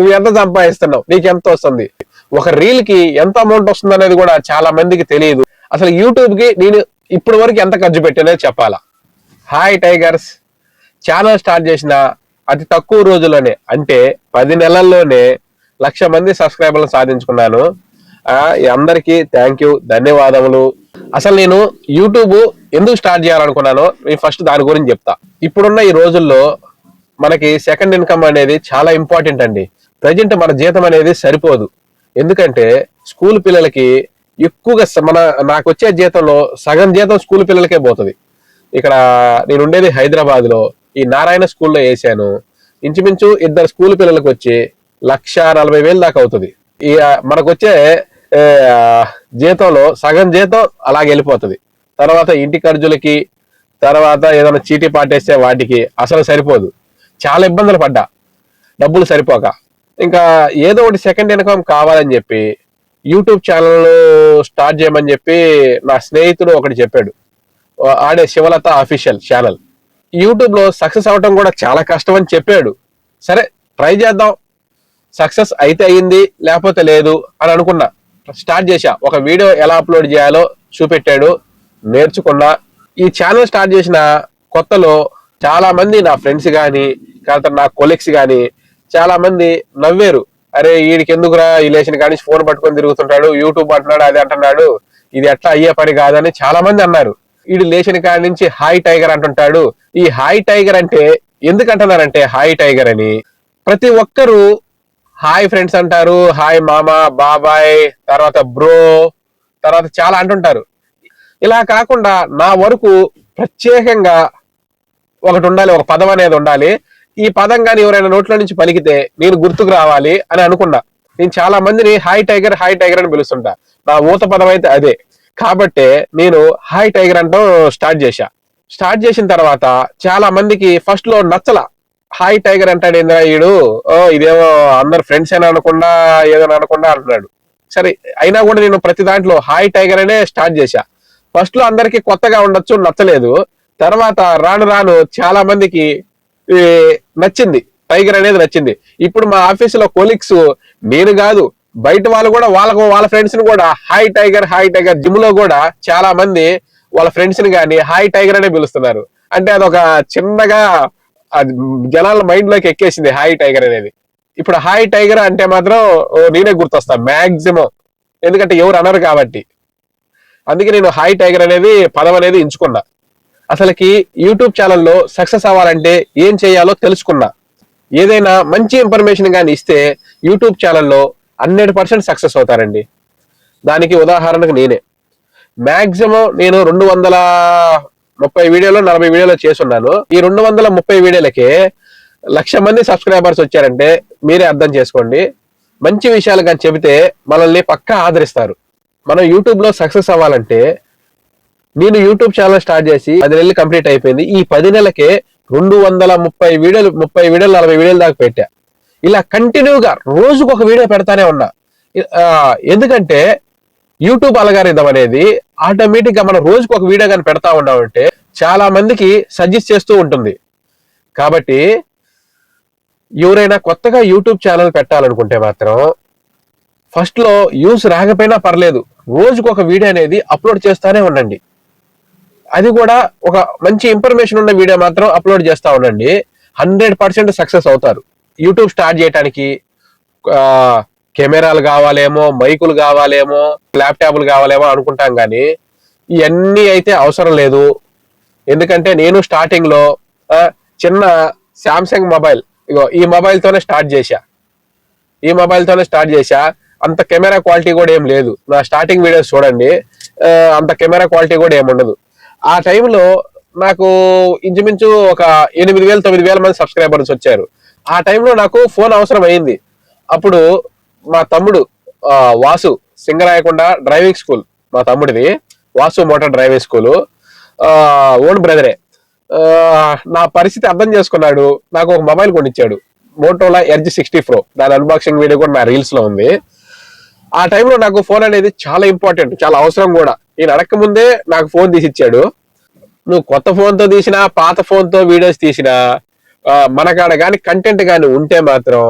నువ్వు ఎంత సంపాదిస్తున్నావు? నీకు ఎంత వస్తుంది? ఒక రీల్కి ఎంత అమౌంట్ వస్తుంది అనేది కూడా చాలా మందికి తెలియదు. అసలు యూట్యూబ్కి నేను ఇప్పటి వరకు ఎంత ఖర్చు పెట్టానో చెప్పాలా? హాయ్ టైగర్స్ ఛానల్ స్టార్ట్ చేసిన అతి తక్కువ రోజుల్లోనే అంటే పది నెలల్లోనే లక్ష మంది సబ్స్క్రైబర్లు సాధించుకున్నాను. అందరికీ థ్యాంక్ యూ ధన్యవాదములు. అసలు నేను యూట్యూబ్ ఎందుకు స్టార్ట్ చేయాలనుకున్నానో నేను ఫస్ట్ దాని గురించి చెప్తా. ఇప్పుడున్న ఈ రోజుల్లో మనకి సెకండ్ ఇన్కమ్ అనేది చాలా ఇంపార్టెంట్ అండి. ప్రజెంట్ మన జీతం అనేది సరిపోదు. ఎందుకంటే స్కూల్ పిల్లలకి ఎక్కువగా మన నాకు వచ్చే జీతంలో సగం జీతం స్కూల్ పిల్లలకే పోతుంది. ఇక్కడ నేను ఉండేది హైదరాబాద్లో ఈ నారాయణ స్కూల్లో వేసాను. ఇంచుమించు ఇద్దరు స్కూల్ పిల్లలకు వచ్చి లక్ష నలభై వేలు దాకా అవుతుంది. ఈ మనకు వచ్చే జీతంలో సగం జీతం అలాగే వెళ్ళిపోతుంది. తర్వాత ఇంటి ఖర్చులకి తర్వాత ఏదైనా చీటీ పాటేస్తే వాటికి అసలు సరిపోదు. చాలా ఇబ్బందులు పడ్డా. డబ్బులు సరిపోక. ఇంకా ఏదో ఒకటి సెకండ్ ఇన్కమ్ కావాలని చెప్పి యూట్యూబ్ ఛానల్ స్టార్ట్ చేయమని చెప్పి నా స్నేహితుడు ఒకటి చెప్పాడు. ఆడే శివలత అఫీషియల్ ఛానల్ యూట్యూబ్లో సక్సెస్ అవ్వటం కూడా చాలా కష్టం అని చెప్పాడు. సరే ట్రై చేద్దాం. సక్సెస్ అయితే అయింది లేకపోతే లేదు అని అనుకున్నా. స్టార్ట్ చేశా. ఒక వీడియో ఎలా అప్లోడ్ చేయాలో చూపెట్టాడు. నేర్చుకున్నా. ఈ ఛానల్ స్టార్ట్ చేసిన కొత్తలో చాలా మంది నా ఫ్రెండ్స్ కానీ తర్వాత నా కొలీగ్స్ కానీ చాలా మంది నవ్వేరు. అరే వీడికి ఎందుకురా ఈ లేచిన కానీ ఫోన్ పట్టుకొని తిరుగుతుంటాడు యూట్యూబ్ అంటున్నాడు అది అంటున్నాడు ఇది ఎట్లా అయ్యే పని కాదని చాలా మంది అన్నారు. వీడు లేచిన కాడి నుంచి హాయ్ టైగర్ అంటుంటాడు. ఈ హాయ్ టైగర్ అంటే ఎందుకు అంటున్నారంటే హాయ్ టైగర్ అని ప్రతి ఒక్కరు హాయ్ ఫ్రెండ్స్ అంటారు హాయ్ మామ బాబాయ్ తర్వాత బ్రో తర్వాత చాలా అంటుంటారు. ఇలా కాకుండా నా వరకు ప్రత్యేకంగా ఒకటి ఉండాలి ఒక పదం అనేది ఉండాలి. ఈ పదం కానీ ఎవరైనా నోట్లో నుంచి పలికితే నేను గుర్తుకు రావాలి అని అనుకున్నా. నేను చాలా మందిని హాయ్ టైగర్ హాయ్ టైగర్ అని పిలుస్తుంటా. నా ఊత పదం అయితే అదే. కాబట్టే నేను హాయ్ టైగర్ అంటూ స్టార్ట్ చేశా. స్టార్ట్ చేసిన తర్వాత చాలా మందికి ఫస్ట్లో నచ్చల. హాయ్ టైగర్ అంటాడు ఏంద్రా ఈడు? ఓ ఇదేమో అందరు ఫ్రెండ్స్ అయినా అనకుండా ఏదైనా అనకుండా అంటున్నాడు. సరే అయినా కూడా నేను ప్రతి దాంట్లో హాయ్ టైగర్ అనే స్టార్ట్ చేశా. ఫస్ట్లో అందరికి కొత్తగా ఉండొచ్చు నచ్చలేదు. తర్వాత రాను రాను చాలా మందికి నచ్చింది. టైగర్ అనేది నచ్చింది. ఇప్పుడు మా ఆఫీస్లో కొలీగ్స్ నేను కాదు బయట వాళ్ళు కూడా వాళ్ళకు వాళ్ళ ఫ్రెండ్స్ని కూడా హాయ్ టైగర్ హాయ్ టైగర్ జిమ్లో కూడా చాలా మంది వాళ్ళ ఫ్రెండ్స్ని కానీ హాయ్ టైగర్ అనే పిలుస్తున్నారు. అంటే అదొక చిన్నగా అది జనాల మైండ్లోకి ఎక్కేసింది హాయ్ టైగర్ అనేది. ఇప్పుడు హాయ్ టైగర్ అంటే మాత్రం ఓ, నేనే గుర్తొస్తా మాక్సిమం. ఎందుకంటే ఎవరు అనరు కాబట్టి. అందుకే నేను హాయ్ టైగర్ అనేది పదం అనేది ఎంచుకున్నా. అసలుకి యూట్యూబ్ ఛానల్లో సక్సెస్ అవ్వాలంటే ఏం చేయాలో తెలుసుకున్నా. ఏదైనా మంచి ఇన్ఫర్మేషన్ కానీ ఇస్తే యూట్యూబ్ ఛానల్లో హండ్రెడ్ పర్సెంట్ సక్సెస్ అవుతారండి. దానికి ఉదాహరణకు నేనే. మ్యాక్సిమం నేను రెండు వందల ముప్పై వీడియోలు నలభై వీడియోలు చేస్తున్నాను. ఈ రెండు వందల ముప్పై వీడియోలకే లక్ష మంది సబ్స్క్రైబర్స్ వచ్చారంటే మీరే అర్థం చేసుకోండి. మంచి విషయాలు కానీ చెబితే మనల్ని పక్కా ఆదరిస్తారు. మనం యూట్యూబ్లో సక్సెస్ అవ్వాలంటే నేను యూట్యూబ్ ఛానల్ స్టార్ట్ చేసి పది నెలలు కంప్లీట్ అయిపోయింది. ఈ పది నెలలకే రెండు వందల ముప్పై వీడియోలు ముప్పై వీడియోలు నలభై వీడియోలు దాకా పెట్టా. ఇలా కంటిన్యూగా రోజుకు ఒక వీడియో పెడతానే ఉన్నా. ఎందుకంటే యూట్యూబ్ అలగారిదం అనేది ఆటోమేటిక్గా మనం రోజుకు ఒక వీడియో కానీ పెడతా ఉన్నామంటే చాలా మందికి సజెస్ట్ చేస్తూ ఉంటుంది. కాబట్టి ఎవరైనా కొత్తగా యూట్యూబ్ ఛానల్ పెట్టాలనుకుంటే మాత్రం ఫస్ట్లో యూస్ రాకపోయినా పర్లేదు. రోజుకు ఒక వీడియో అనేది అప్లోడ్ చేస్తానే ఉండండి. అది కూడా ఒక మంచి ఇన్ఫర్మేషన్ ఉన్న వీడియో మాత్రం అప్లోడ్ చేస్తా ఉండండి. హండ్రెడ్ పర్సెంట్ సక్సెస్ అవుతారు. యూట్యూబ్ స్టార్ట్ చేయడానికి కెమెరాలు కావాలేమో మైకులు కావాలేమో ల్యాప్టాప్లు కావాలేమో అనుకుంటాం కానీ ఇవన్నీ అయితే అవసరం లేదు. ఎందుకంటే నేను స్టార్టింగ్లో చిన్న శాంసంగ్ మొబైల్ ఇగో ఈ మొబైల్తోనే స్టార్ట్ చేశా. ఈ మొబైల్తోనే స్టార్ట్ చేశా. అంత కెమెరా క్వాలిటీ కూడా ఏం లేదు. నా స్టార్టింగ్ వీడియోస్ చూడండి. అంత కెమెరా క్వాలిటీ కూడా ఏముండదు ఆ టైంలో నాకు ఇంచుమించు ఒక ఎనిమిది వేలు తొమ్మిది వేల మంది సబ్స్క్రైబర్స్ వచ్చారు. ఆ టైంలో నాకు ఫోన్ అవసరం అయింది అప్పుడు మా తమ్ముడు వాసు వాసు సింగరాయకొండ డ్రైవింగ్ స్కూల్ మా తమ్ముడిది Vasu motor driving school own బ్రదరే. నా పరిస్థితి అర్థం చేసుకున్నాడు. నాకు ఒక మొబైల్ కొనిచ్చాడు. మోటోలా ఎర్జ్ సిక్స్టీ ప్రో దాని అన్బాక్సింగ్ వీడియో కూడా నా రీల్స్లో ఉంది. ఆ టైంలో నాకు ఫోన్ అనేది చాలా ఇంపార్టెంట్ చాలా అవసరం కూడా. నేను అడక్క ముందే నాకు ఫోన్ తీసి ఇచ్చాడు నువ్వు కొత్త ఫోన్తో తీసినా పాత ఫోన్తో వీడియోస్ తీసినా మనకాడ కానీ కంటెంట్ కానీ ఉంటే మాత్రం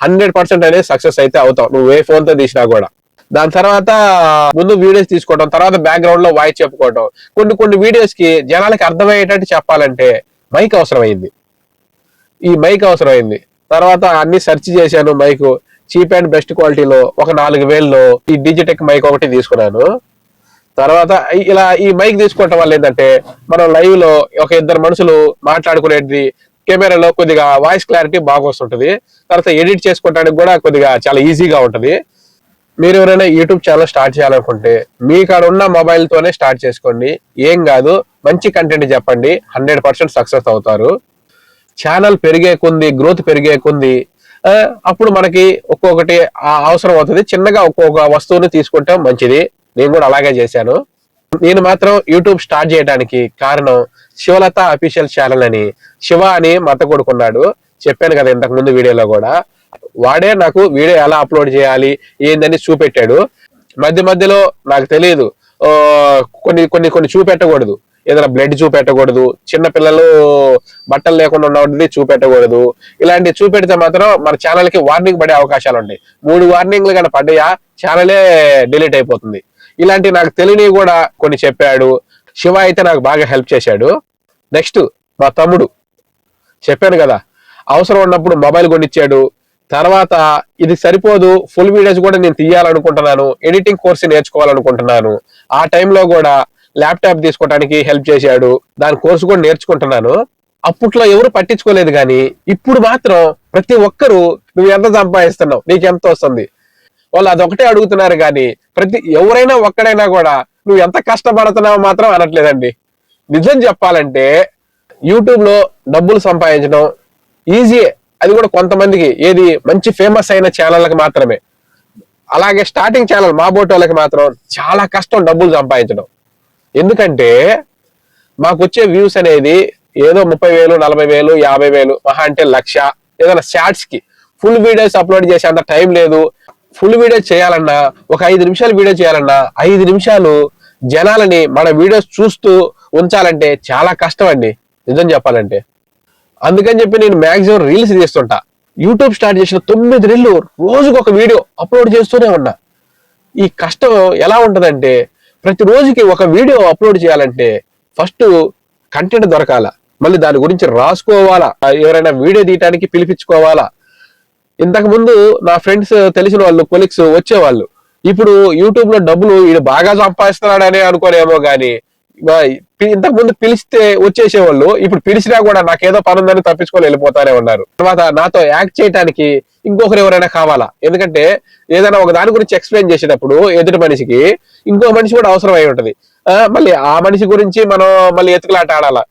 హండ్రెడ్ పర్సెంట్ అనేది సక్సెస్ అయితే అవుతావు. నువ్వు ఏ ఫోన్తో తీసినా కూడా. దాని తర్వాత ముందు వీడియోస్ తీసుకోవడం తర్వాత బ్యాక్గ్రౌండ్లో వాయిస్ చెప్పుకోవడం కొన్ని కొన్ని వీడియోస్కి జనాలకి అర్థమయ్యేటట్టు చెప్పాలంటే మైక్ అవసరమైంది. ఈ మైక్ అవసరమైంది. తర్వాత అన్ని సెర్చ్ చేశాను మైక్. చీప్ అండ్ బెస్ట్ క్వాలిటీలో ఒక నాలుగు వేల్లో ఈ డిజిటెక్ మైక్ ఒకటి తీసుకున్నాను. తర్వాత ఇలా ఈ మైక్ తీసుకోవటం వల్ల ఏంటంటే మనం లైవ్లో ఒక ఇద్దరు మనుషులు మాట్లాడుకునేది కెమెరాలో కొద్దిగా వాయిస్ క్లారిటీ బాగా వస్తుంటది. తర్వాత ఎడిట్ చేసుకోవడానికి కూడా కొద్దిగా చాలా ఈజీగా ఉంటది. మీరు ఎవరైనా యూట్యూబ్ ఛానల్ స్టార్ట్ చేయాలనుకుంటే మీ కాడ ఉన్న మొబైల్ తోనే స్టార్ట్ చేసుకోండి. ఏం కాదు మంచి కంటెంట్ చెప్పండి. హండ్రెడ్ పర్సెంట్ సక్సెస్ అవుతారు. ఛానల్ పెరిగే కొంది గ్రోత్ పెరిగే కొంది అప్పుడు మనకి ఒక్కొక్కటి ఆ అవసరం అవుతుంది. చిన్నగా ఒక్కొక్క వస్తువుని తీసుకుంటాం మంచిది. నేను కూడా అలాగే చేశాను. నేను మాత్రం యూట్యూబ్ స్టార్ట్ చేయడానికి కారణం శివలత అఫీషియల్ ఛానల్ అని శివ అని మత కొడుకున్నాడు. చెప్పాను కదా ఇంతకు ముందు వీడియోలో కూడా. వాడే నాకు వీడియో ఎలా అప్లోడ్ చేయాలి ఏందని చూపెట్టాడు. మధ్య మధ్యలో నాకు తెలియదు. కొన్ని కొన్ని కొన్ని చూపెట్టకూడదు. ఏదైనా బ్లడ్ చూపెట్టకూడదు చిన్న పిల్లలు బట్టలు లేకుండా ఉన్నది చూపెట్టకూడదు. ఇలాంటి చూపెడితే మాత్రం మన ఛానల్కి వార్నింగ్ పడే అవకాశాలు ఉంటాయి మూడు వార్నింగ్లు కానీ పడ్డాయా ఛానలే డిలీట్ అయిపోతుంది. ఇలాంటి నాకు తెలియనివి కూడా కొన్ని చెప్పాడు. శివ అయితే నాకు బాగా హెల్ప్ చేశాడు. నెక్స్ట్ మా తమ్ముడు. చెప్పాను కదా అవసరం ఉన్నప్పుడు మొబైల్ కొనిచ్చాడు. తర్వాత ఇది సరిపోదు ఫుల్ వీడియోస్ కూడా నేను తీయాలనుకుంటున్నాను ఎడిటింగ్ కోర్స్ నేర్చుకోవాలనుకుంటున్నాను. ఆ టైంలో కూడా ల్యాప్టాప్ తీసుకోవడానికి హెల్ప్ చేశాడు. దాని కోర్సు కూడా నేర్చుకుంటున్నాను. అప్పట్లో ఎవరు పట్టించుకోలేదు కానీ ఇప్పుడు మాత్రం ప్రతి ఒక్కరూ నువ్వు ఎంత సంపాదిస్తున్నావు నీకు ఎంత వస్తుంది? వాళ్ళు అదొకటే అడుగుతున్నారు కానీ ప్రతి ఎవరైనా ఒక్కడైనా కూడా నువ్వు ఎంత కష్టపడుతున్నావో మాత్రం అనట్లేదండి. నిజం చెప్పాలంటే యూట్యూబ్లో డబ్బులు సంపాదించడం ఈజీ. అది కూడా కొంతమందికి ఏది మంచి ఫేమస్ అయిన ఛానళ్ళకి మాత్రమే. అలాగే స్టార్టింగ్ ఛానల్ మా బోటోళ్ళకి వాళ్ళకి మాత్రం చాలా కష్టం డబ్బులు సంపాదించడం. ఎందుకంటే మాకు వచ్చే వ్యూస్ అనేది ఏదో ముప్పై వేలు నలభై వేలు యాభై వేలు మహా అంటే లక్ష ఏదైనా షార్ట్స్కి. ఫుల్ వీడియోస్ అప్లోడ్ చేసే అంత టైం లేదు. ఫుల్ వీడియో చేయాలన్నా ఒక ఐదు నిమిషాలు వీడియో చేయాలన్నా ఐదు నిమిషాలు జనాలని మన వీడియోస్ చూస్తూ ఉంచాలంటే చాలా కష్టం అండి నిజం చెప్పాలంటే. అందుకని చెప్పి నేను మ్యాక్సిమం రీల్స్ తీస్తుంటా. యూట్యూబ్ స్టార్ట్ చేసిన తొమ్మిది నెలలు రోజుకు ఒక వీడియో అప్లోడ్ చేస్తూనే ఉన్నా. ఈ కష్టం ఎలా ఉంటుందంటే ప్రతి రోజుకి ఒక వీడియో అప్లోడ్ చేయాలంటే ఫస్ట్ కంటెంట్ దొరకాల. మళ్ళీ దాని గురించి రాసుకోవాలా. ఎవరైనా వీడియో తీయటానికి పిలిపించుకోవాలా. ఇంతకు ముందు నా ఫ్రెండ్స్ తెలిసిన వాళ్ళు కొలిక్స్ వచ్చేవాళ్ళు. ఇప్పుడు యూట్యూబ్లో డబ్బులు ఈడు బాగా సంపాదిస్తున్నాడని అనుకోనేమో గానీ ఇంతకు ముందు పిలిస్తే వచ్చేసేవాళ్ళు ఇప్పుడు పిలిచినా కూడా నాకేదో పని ఉందని తప్పించుకొని వెళ్ళిపోతానే ఉన్నారు. తర్వాత నాతో యాక్ట్ చేయడానికి ఇంకొకరు ఎవరైనా కావాలా? ఎందుకంటే ఏదైనా ఒక దాని గురించి ఎక్స్ప్లెయిన్ చేసేటప్పుడు ఎదుటి మనిషికి ఇంకో మనిషి కూడా అవసరం అయి ఉంటది. మళ్ళీ ఆ మనిషి గురించి మనం మళ్ళీ ఎతుకులాట ఆడాలా?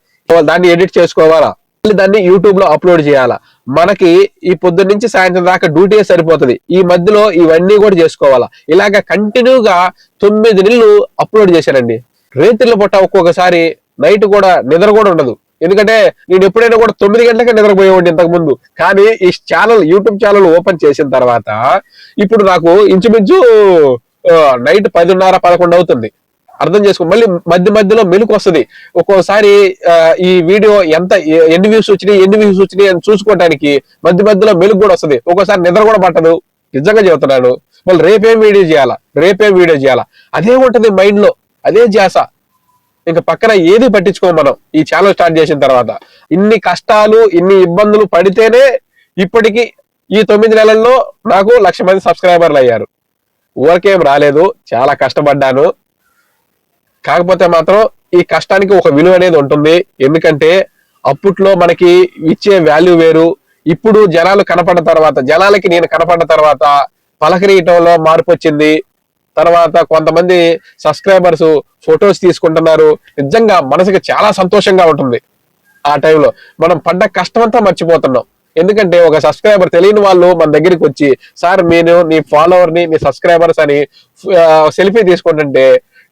దాన్ని ఎడిట్ చేసుకోవాలా? మళ్ళీ దాన్ని యూట్యూబ్లో అప్లోడ్ చేయాలా? మనకి ఈ పొద్దున్న నుంచి సాయంత్రం దాకా డ్యూటీ సరిపోతుంది. ఈ మధ్యలో ఇవన్నీ కూడా చేసుకోవాలా. ఇలాగ కంటిన్యూగా తొమ్మిది నెలలు అప్లోడ్ చేశానండి. రేతిళ్ళ పొట్ట ఒక్కొక్కసారి నైట్ కూడా నిద్ర కూడా ఉండదు. ఎందుకంటే నేను ఎప్పుడైనా కూడా తొమ్మిది గంటలకే నిద్రపోయేవాడిని ఇంతకు ముందు. కానీ ఈ ఛానల్ యూట్యూబ్ ఛానల్ ఓపెన్ చేసిన తర్వాత ఇప్పుడు నాకు ఇంచుమించు నైట్ పదిన్నర పదకొండు అవుతుంది. అర్థం చేసుకో మళ్ళీ మధ్య మధ్యలో మెలకు వస్తుంది. ఒక్కోసారి ఈ వీడియో ఎంత ఎన్ని వ్యూస్ వచ్చినాయి ఎన్ని వ్యూస్ వచ్చినాయి అని చూసుకోవడానికి మధ్య మధ్యలో మెలుగు కూడా వస్తుంది. ఒక్కోసారి నిద్ర కూడా పట్టదు. నిజంగా చెబుతున్నాను. మళ్ళీ రేపేం వీడియో చేయాలా? రేపేం వీడియో చేయాలా? అదే ఉంటుంది మైండ్లో అదే ధ్యాస. ఇంకా పక్కన ఏది పట్టించుకోం మనం? ఈ ఛానల్ స్టార్ట్ చేసిన తర్వాత. ఇన్ని కష్టాలు ఇన్ని ఇబ్బందులు పడితేనే ఇప్పటికి ఈ తొమ్మిది నెలల్లో నాకు లక్ష మంది సబ్స్క్రైబర్లు అయ్యారు. ఊరికేం రాలేదు. చాలా కష్టపడ్డాను. కాకపోతే మాత్రం ఈ కష్టానికి ఒక విలువ అనేది ఉంటుంది. ఎందుకంటే అప్పట్లో మనకి ఇచ్చే వాల్యూ వేరు. ఇప్పుడు జనాలు కనపడిన తర్వాత జనాలకి నేను కనపడిన తర్వాత పలకరీయటంలో మార్పు వచ్చింది. తర్వాత కొంతమంది సబ్స్క్రైబర్స్ ఫొటోస్ తీసుకుంటున్నారు. నిజంగా మనసుకి చాలా సంతోషంగా ఉంటుంది ఆ టైంలో మనం పడ్డ కష్టమంతా మర్చిపోతున్నాం. ఎందుకంటే ఒక సబ్స్క్రైబర్ తెలియని వాళ్ళు మన దగ్గరికి వచ్చి సార్ నేను నీ ఫాలోవర్ని నీ సబ్స్క్రైబర్స్ అని సెల్ఫీ తీసుకుంటుంటే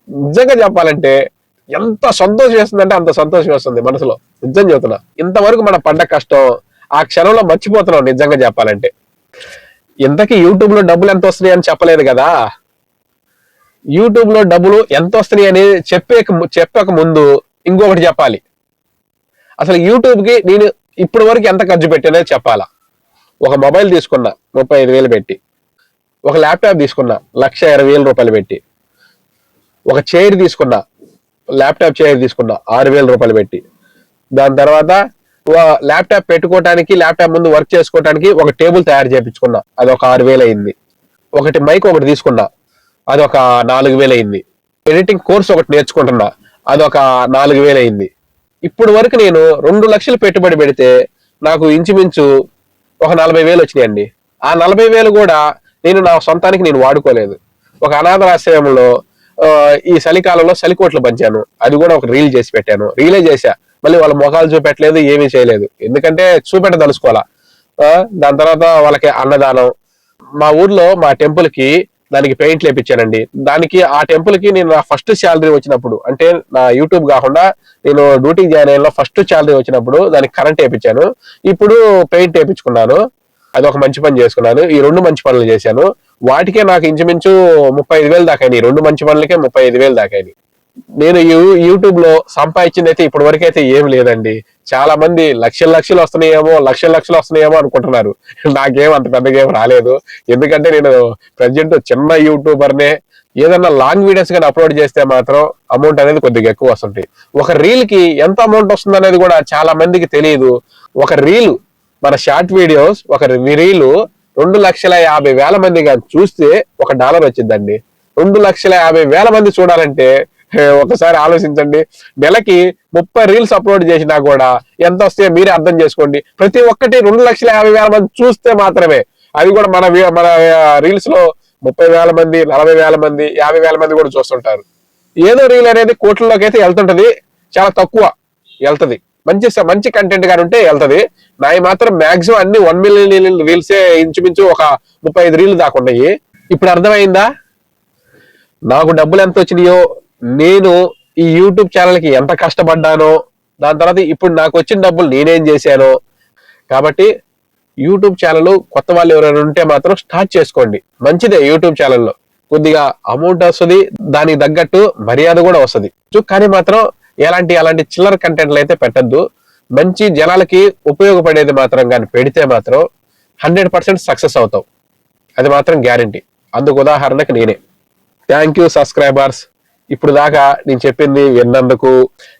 నిజంగా చెప్పాలంటే ఎంత సంతోషం వేస్తుందంటే అంత సంతోషం వేస్తుంది మనసులో. నిజం చెబుతున్నా ఇంతవరకు మన పడ్డ కష్టం ఆ క్షణంలో మర్చిపోతున్నాం నిజంగా చెప్పాలంటే. ఇంతకీ యూట్యూబ్లో డబ్బులు ఎంత వస్తున్నాయి అని చెప్పలేదు కదా. యూట్యూబ్లో డబ్బులు ఎంత వస్తున్నాయి అని చెప్పే చెప్పక ముందు ఇంకొకటి చెప్పాలి. అసలు యూట్యూబ్కి నేను ఇప్పటి వరకు ఎంత ఖర్చు పెట్టానో చెప్పాలా. ఒక మొబైల్ తీసుకున్నా ముప్పై ఐదు వేలు పెట్టి. ఒక ల్యాప్టాప్ తీసుకున్నా లక్ష ఇరవై వేల రూపాయలు పెట్టి. ఒక చైర్ తీసుకున్నా ల్యాప్టాప్ చైర్ తీసుకున్నా ఆరు వేల రూపాయలు పెట్టి. దాని తర్వాత ల్యాప్టాప్ పెట్టుకోవడానికి ల్యాప్టాప్ ముందు వర్క్ చేసుకోవడానికి ఒక టేబుల్ తయారు చేయించుకున్నా అది ఒక ఆరు వేలు అయింది. ఒకటి మైక్ ఒకటి తీసుకున్నా. అది ఒక నాలుగు వేలు అయింది. ఎడిటింగ్ కోర్స్ ఒకటి నేర్చుకుంటున్నా. అది ఒక నాలుగు వేలు అయింది. ఇప్పుడు వరకు నేను రెండు లక్షలు పెట్టుబడి పెడితే నాకు ఇంచుమించు ఒక నలభై వేలు వచ్చినాయండి. ఆ నలభై వేలు కూడా నేను నా సొంతానికి నేను వాడుకోలేదు. ఒక అనాథ ఆశ్రయంలో ఈ చలికాలంలో చలికోట్లు పంచాను. అది కూడా ఒక రీల్ చేసి పెట్టాను. రీలే చేశా. మళ్ళీ వాళ్ళ ముఖాలు చూపెట్టలేదు ఏమీ చేయలేదు. ఎందుకంటే చూపెట్టదలుచుకోవాలా? దాని తర్వాత వాళ్ళకి అన్నదానం. మా ఊర్లో మా టెంపుల్కి దానికి పెయింట్ లేపించానండి దానికి ఆ టెంపుల్కి నేను నా ఫస్ట్ శాలరీ వచ్చినప్పుడు అంటే నా యూట్యూబ్ కాకుండా నేను డ్యూటీ జాయిన్ అయిన ఫస్ట్ శాలరీ వచ్చినప్పుడు దానికి కరెంట్ వేయించాను ఇప్పుడు పెయింట్ వేయించుకున్నాను అది ఒక మంచి పని చేసుకున్నాను. ఈ రెండు మంచి పనులు చేశాను. వాటికే నాకు ఇంచుమించు ముప్పై ఐదు వేలు దాకాయి రెండు మంచి పనులకే ముప్పై ఐదు వేలు దాకాయి నేను యూ- యూట్యూబ్లో సంపాదించింది అయితే ఇప్పటి వరకు అయితే ఏం లేదండి. చాలా మంది లక్షల లక్షలు వస్తున్నాయేమో లక్షల లక్షలు వస్తున్నాయేమో అనుకుంటున్నారు. నాకేం అంత పెద్దగా ఏం రాలేదు. ఎందుకంటే నేను ప్రజెంట్ చిన్న యూట్యూబర్నే ఏదన్నా లాంగ్ వీడియోస్ కానీ అప్లోడ్ చేస్తే మాత్రం అమౌంట్ అనేది కొద్దిగా ఎక్కువ వస్తుంది ఒక రీల్కి ఎంత అమౌంట్ వస్తుంది అనేది కూడా చాలా మందికి తెలియదు ఒక రీల్ మన షార్ట్ వీడియోస్ ఒక రీలు రెండు లక్షల యాభై వేల మంది కానీ చూస్తే ఒక డాలర్ వచ్చిందండి. రెండు లక్షల యాభై వేల మంది చూడాలంటే ఒకసారి ఆలోచించండి. నెలకి ముప్పై రీల్స్ అప్లోడ్ చేసినా కూడా ఎంత వస్తాయో మీరే అర్థం చేసుకోండి. ప్రతి ఒక్కటి రెండు లక్షల యాభై వేల మంది చూస్తే మాత్రమే. అది కూడా మన మన రీల్స్లో ముప్పై వేల మంది నలభై వేల మంది యాభై వేల మంది కూడా చూస్తుంటారు. ఏదో రీల్ అనేది కోట్లలోకి అయితే వెళ్తుంటది చాలా తక్కువ వెళ్తుంది. మంచి మంచి కంటెంట్ గాని ఉంటే వెళ్తది. నాయి మాత్రం మాక్సిమం అన్ని వన్ మిలియన్ రీల్సే ఇంచుమించు ఒక ముప్పై ఐదు రీల్ దాకా ఉన్నాయి. ఇప్పుడు అర్థమైందా? నాకు డబ్బులు ఎంత వచ్చినాయో నేను ఈ యూట్యూబ్ ఛానల్కి ఎంత కష్టపడ్డానో దాని తర్వాత ఇప్పుడు నాకు వచ్చిన డబ్బులు నేనేం చేశానో. కాబట్టి యూట్యూబ్ ఛానల్ కొత్త వాళ్ళు ఎవరైనా ఉంటే మాత్రం స్టార్ట్ చేసుకోండి. మంచిదే యూట్యూబ్ ఛానల్లో. కొద్దిగా అమౌంట్ వస్తుంది దానికి తగ్గట్టు మర్యాద కూడా వస్తుంది. కానీ మాత్రం ఎలాంటి అలాంటి చిల్లర కంటెంట్లు అయితే పెట్టద్దు. మంచి జనాలకి ఉపయోగపడేది మాత్రం కానీ పెడితే మాత్రం హండ్రెడ్ పర్సెంట్ సక్సెస్ అవుతావు అది మాత్రం గ్యారంటీ. అందుకు ఉదాహరణకు నేనే. థ్యాంక్ యూ సబ్స్క్రైబర్స్ ఇప్పుడు దాకా నేను చెప్పింది విన్నందుకు.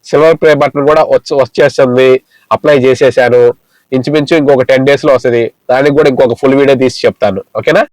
సిల్వర్ ప్లే బటన్ కూడా వచ్చి వచ్చేస్తుంది అప్లై చేసేసాను. ఇంచుమించు ఇంకొక టెన్ డేస్లో వస్తుంది. దానికి కూడా ఇంకొక ఫుల్ వీడియో తీసి చెప్తాను. ఓకేనా